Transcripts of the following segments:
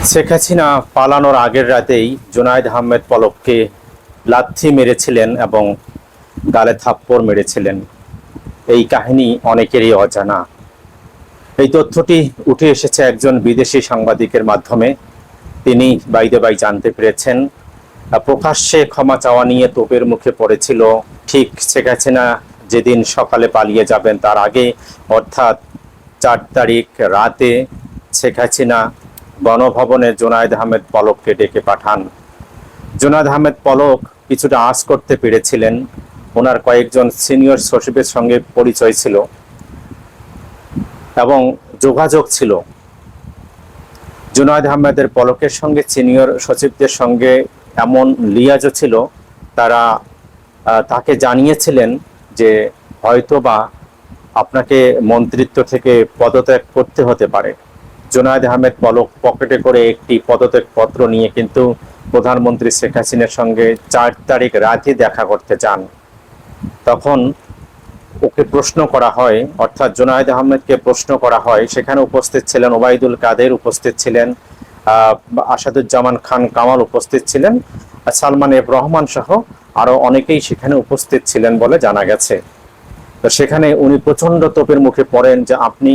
শেখ হাসিনা পালানোর আগের রাতেই জুনায়দ আহমেদ পলককে লাথি মেরেছিলেন এবং গালে থাপ্পড় মেরেছিলেন। এই কাহিনী অনেকেরই অজানা। এই তথ্যটি উঠে এসেছে একজন বিদেশি সাংবাদিকের মাধ্যমে। তিনি বাইদে বাই জানতে পেরেছেন প্রকাশ্যে ক্ষমা চাওয়া নিয়ে তোপের মুখে পড়েছিল। ঠিক শেখ হাসিনা যেদিন সকালে পালিয়ে যাবেন তার আগে, অর্থাৎ চার তারিখ রাতে, শেখ হাসিনা গণভবনে জোনায়েদ আহমেদ পলককে ডেকে পাঠান। জোনায়েদ আহমেদ পলক কিছুটা আঁচ করতে পেরেছিলেন। ওনার কয়েকজন সিনিয়র সচিবের সঙ্গে পরিচয় ছিল এবং যোগাযোগ ছিল। জুনায়দ আহমেদের পলকের সঙ্গে সিনিয়র সচিবদের সঙ্গে এমন লিয়াজও ছিল, তারা তাকে জানিয়েছিলেন যে হয়তোবা আপনাকে মন্ত্রিত্ব থেকে পদত্যাগ করতে হতে পারে। জুনায়দ আহমেদ পলক পকেটে করে একটি পদত্যাগ পত্র নিয়ে কিন্তু প্রধানমন্ত্রী শেখ হাসিনার সঙ্গে চার তারিখ রাতে দেখা করতে চান। তখন ওকে প্রশ্ন করা হয়, অর্থাৎ জুনায়দ আহমেদকে প্রশ্ন করা হয়, সেখানে উপস্থিত ছিলেন ওবায়দুল কাদের, উপস্থিত ছিলেন আসাদুজ্জামান খান কামাল উপস্থিত ছিলেন সালমান এফ রহমান সহ আরও অনেকেই সেখানে উপস্থিত ছিলেন বলে জানা গেছে। তো সেখানে উনি প্রচণ্ড তোপের মুখে পড়েন যে আপনি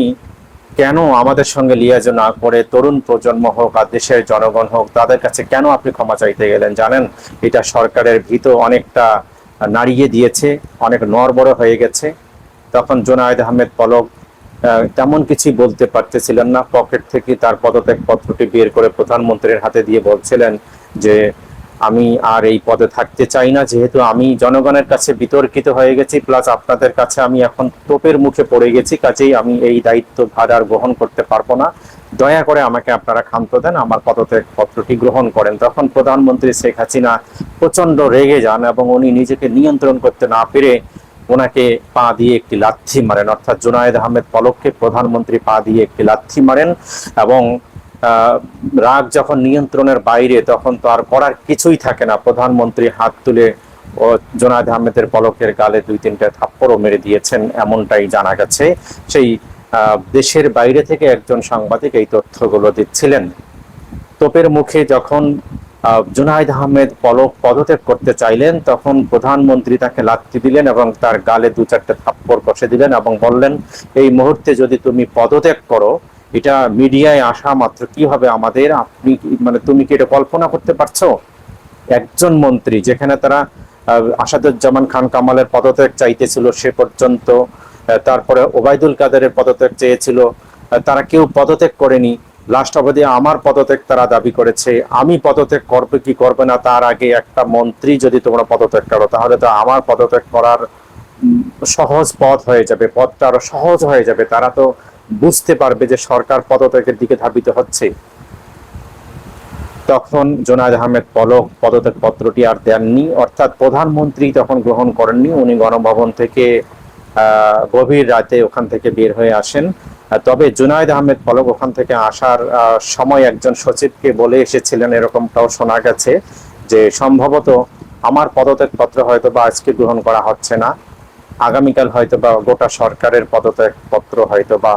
কেন আমাদের সঙ্গে লিয়াজ না করে তরুণ প্রজন্ম হোক আর দেশের জনগণ হোক, তাদের কাছে কেন আপনি ক্ষমা চাইতে গেলেন? জানেন, এটা সরকারের ভীত অনেকটা নাড়িয়ে দিয়েছে, অনেক নড়বড় হয়ে গেছে। তখন জোনায়েদ আহমেদ পলক তেমন কিছু বলতে পারতেছিলেন না। পকেট থেকে তার পদত্যাগ পত্রটি বের করে প্রধানমন্ত্রীর হাতে দিয়ে বলছিলেন যে আমি আর এই পদে থাকতে চাই না, যেহেতু আমি জনগণের কাছে বিতর্কিত হয়ে গেছি প্লাস আপনাদের কাছে আমি এখন তোপের মুখে পড়ে গেছি, কাজেই আমি এই দায়িত্ব ভার আর গ্রহণ করতে পারব না। দয়া করে আমাকে আপনারা ক্ষান্ত দেন, আমার পদত্যাগ পত্রটি গ্রহণ করেন। তখন প্রধানমন্ত্রী শেখ হাসিনা প্রচণ্ড রেগে যান এবং উনি নিজেকে নিয়ন্ত্রণ করতে না পেরে ওনাকে পা দিয়ে একটি লাথি মারেন। অর্থাৎ জুনায়েদ আহমেদ পলককে প্রধানমন্ত্রী পা দিয়ে একটি লাথি মারেন এবং রাগ যখন নিয়ন্ত্রণের বাইরে তখন তো আর করার কিছুই থাকে না। প্রধানমন্ত্রী হাত তুলে ও জোনায়েদ আহমেদের পলকের গালে দুই তিনটা থাপ্পড়ও মেরে দিয়েছেন এমনটাই জানা গেছে। সেই দেশের বাইরে থেকে একজন সাংবাদিক এই তথ্যগুলো দিচ্ছিলেন। তোপের মুখে যখন আহ, জুনায়েদ আহমেদ পলক পদত্যাগ করতে চাইলেন তখন প্রধানমন্ত্রী তাকে লাথি দিলেন এবং তার গালে দু চারটে থাপ্পড় কষে দিলেন এবং বললেন এই মুহূর্তে যদি তুমি পদত্যাগ করো এটা মিডিয়ায় আসা মাত্র। কি হবে আমাদের? আপনি মানে তুমি কি এটা কল্পনা করতে পারছ? একজন মন্ত্রী যেখানে তারা আসাদুজ্জামান খান কামালের পদত্যাগ চাইতেছিল সে পর্যন্ত তারপরে ওবায়দুল কাদেরের পদত্যাগ চেয়েছিল তারা কেউ পদত্যাগ করেনি। লাস্ট অবধি আমার পদত্যাগ তারা দাবি করেছে। আমি পদত্যাগ করবে কি করবে না তার আগে একটা মন্ত্রী যদি তোমরা পদত্যাগ করো, তাহলে তো আমার পদত্যাগ করার সহজ পথ হয়ে যাবে, পথটা আরও সহজ হয়ে যাবে। তারা তো বুঝতে পারবে যে সরকার পদত্যাগের দিকে ধাবিত হচ্ছে। তখন জোনায়দ আহমেদ পলক পদত্যাগ পত্রটি আর দেননি, অর্থাৎ প্রধানমন্ত্রী তখন গ্রহণ করেননি, উনি গণভবন থেকে গভীর রাতে ওখান থেকে বের হয়ে আসেন। তবে জুনায়দ আহমেদ পলক ওখান থেকে আসার সময় একজন সচিবকে বলে এসেছিলেন, এরকমটাও শোনা গেছে যে সম্ভবত আমার পদত্যাগ পত্র হয়তো বা আজকে গ্রহণ করা হচ্ছে না। আগামীকাল হয়তো বা গোটা সরকারের পদত্যাগ পত্র হয়তো বা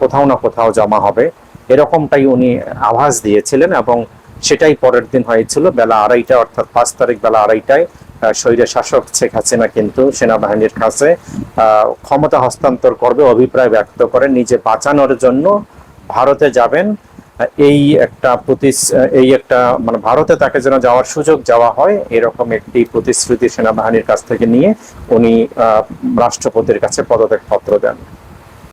কোথাও না কোথাও জমা হবে। এরকমটাই উনি আভাস দিয়েছিলেন এবং সেটাই পরের দিন হয়েছিল বেলা আড়াইটা অর্থাৎ পাঁচ তারিখ বেলা আড়াইটায় আহ, শাসক শেখ হাসিনা কিন্তু সেনাবাহিনীর কাছে ক্ষমতা হস্তান্তর করবে অভিপ্রায় ব্যক্ত করে নিজে বাঁচানোর জন্য ভারতে যাবেন। এই একটা প্রতি এই একটা মানে ভারতে তাকে যেন যাওয়ার সুযোগ যাওয়া হয়, এরকম একটি প্রতিশ্রুতি সেনাবাহিনীর কাছ থেকে নিয়ে উনি রাষ্ট্রপতির কাছে পদত্যাগ পত্র দেন।